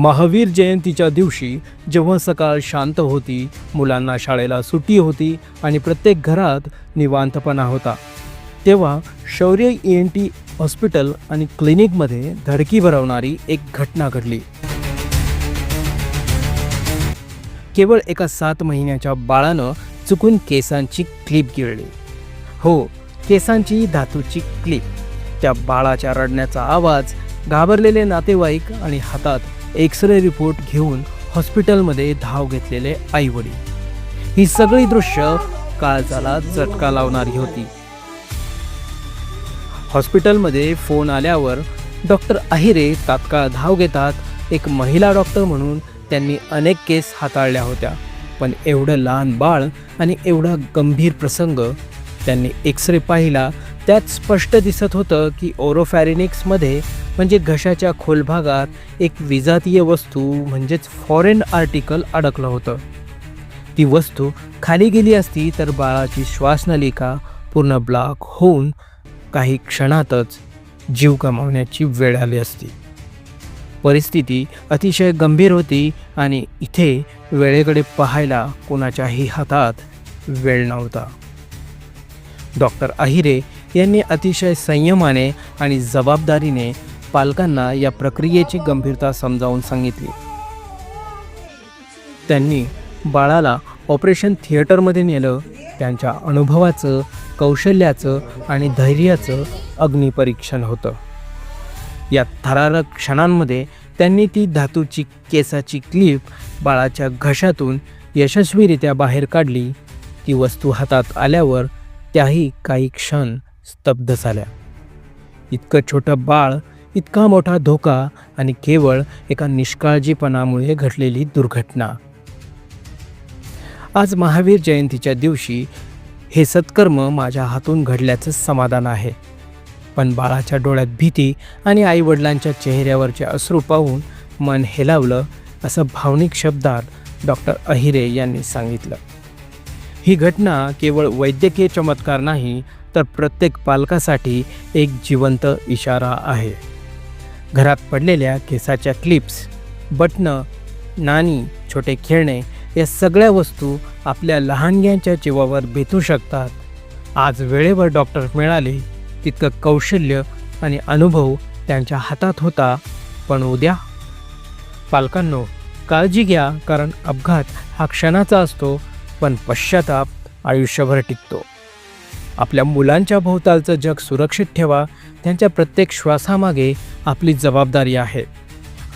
महावीर जयंतीच्या दिवशी जेव्हा सकाळ शांत होती मुलांना शाळेला सुट्टी होती आणि प्रत्येक घरात निवांतपणा होता तेव्हा शौर्य ई एन टी हॉस्पिटल आणि क्लिनिकमध्ये धडकी भरवणारी एक घटना घडली. केवळ एका सात महिन्याच्या बाळानं चुकून केसांची क्लिप गिळली. हो केसांची धातूची क्लिप. त्या बाळाच्या रडण्याचा आवाज घाबरलेले नातेवाईक आणि हातात एक्सरे रिपोर्ट घेऊन हॉस्पिटलमध्ये धाव घेतलेले आईवडील. ही सगळी दृश्य काळजाला चटका लावणारी होती. हॉस्पिटलमध्ये फोन आल्यावर डॉक्टर अहिरे तात्काळ धाव घेतात. एक महिला डॉक्टर म्हणून त्यांनी अनेक केस हाताळल्या होत्या. पण एवढं लहान बाळ आणि एवढा गंभीर प्रसंग त्यांनी एक्स रे पाहिला त्यात स्पष्ट दिसत होतं की ओरोफॅरिनिक्समध्ये म्हणजे घशाच्या खोलभागात एक विजातीय वस्तू म्हणजेच फॉरेन आर्टिकल अडकलं होतं. ती वस्तू खाली गेली असती तर बाळाची श्वासनलिका पूर्ण ब्लॉक होऊन काही क्षणातच जीव गमावण्याची वेळ आली असती. परिस्थिती अतिशय गंभीर होती आणि इथे वेळेकडे पाहायला कोणाच्याही हातात वेळ नव्हता. डॉक्टर अहिरे यांनी अतिशय संयमाने आणि जबाबदारीने पालकांना या प्रक्रियेची गंभीरता समजावून सांगितली. त्यांनी बाळाला ऑपरेशन थिएटरमध्ये नेलं त्यांच्या अनुभवाचं कौशल्याचं आणि धैर्याचं अग्निपरीक्षण होतं. या थरारक क्षणांमध्ये त्यांनी ती धातूची केसाची क्लिप बाळाच्या घशातून यशस्वीरित्या बाहेर काढली. ती वस्तू हातात आल्यावर त्याही काही क्षण स्तब्ध झाल्या. इतकं छोटं बाळ इतका मोठा धोका आणि केवळ एका निष्काळजीपणामुळे घडलेली दुर्घटना. आज महावीर जयंतीच्या दिवशी हे सत्कर्म माझ्या हातून घडल्याचं समाधान आहे. पण बाळाच्या डोळ्यात भीती आणि आईवडिलांच्या चेहऱ्यावरचे अश्रू पाहून मन हेलावलं असं भावनिक शब्दात डॉक्टर अहिरे यांनी सांगितलं. ही घटना केवळ वैद्यकीय चमत्कार नाही तर प्रत्येक पालकासाठी एक जिवंत इशारा आहे. घरात पडलेल्या केसाच्या क्लिप्स बटणं नाणी छोटे खेळणे या सगळ्या वस्तू आपल्या लहानग्यांच्या जीवावर बेतू शकतात. आज वेळेवर डॉक्टर मिळाले तितकं कौशल्य आणि अनुभव त्यांच्या हातात होता पण उद्या? पालकांनो काळजी घ्या कारण अपघात हा क्षणाचा असतो पण पश्चाताप आयुष्यभर टिकतो. आपल्या मुलांच्या भोवतालचं जग सुरक्षित ठेवा त्यांच्या प्रत्येक श्वासामागे आपली जबाबदारी आहे.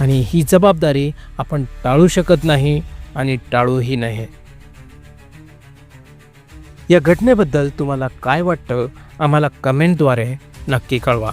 आणि ही जबाबदारी आपण टाळू शकत नाही आणि टाळूही नाही. या घटनेबद्दल तुम्हाला काय वाटतं? आम्हाला कमेंटद्वारे नक्की कळवा.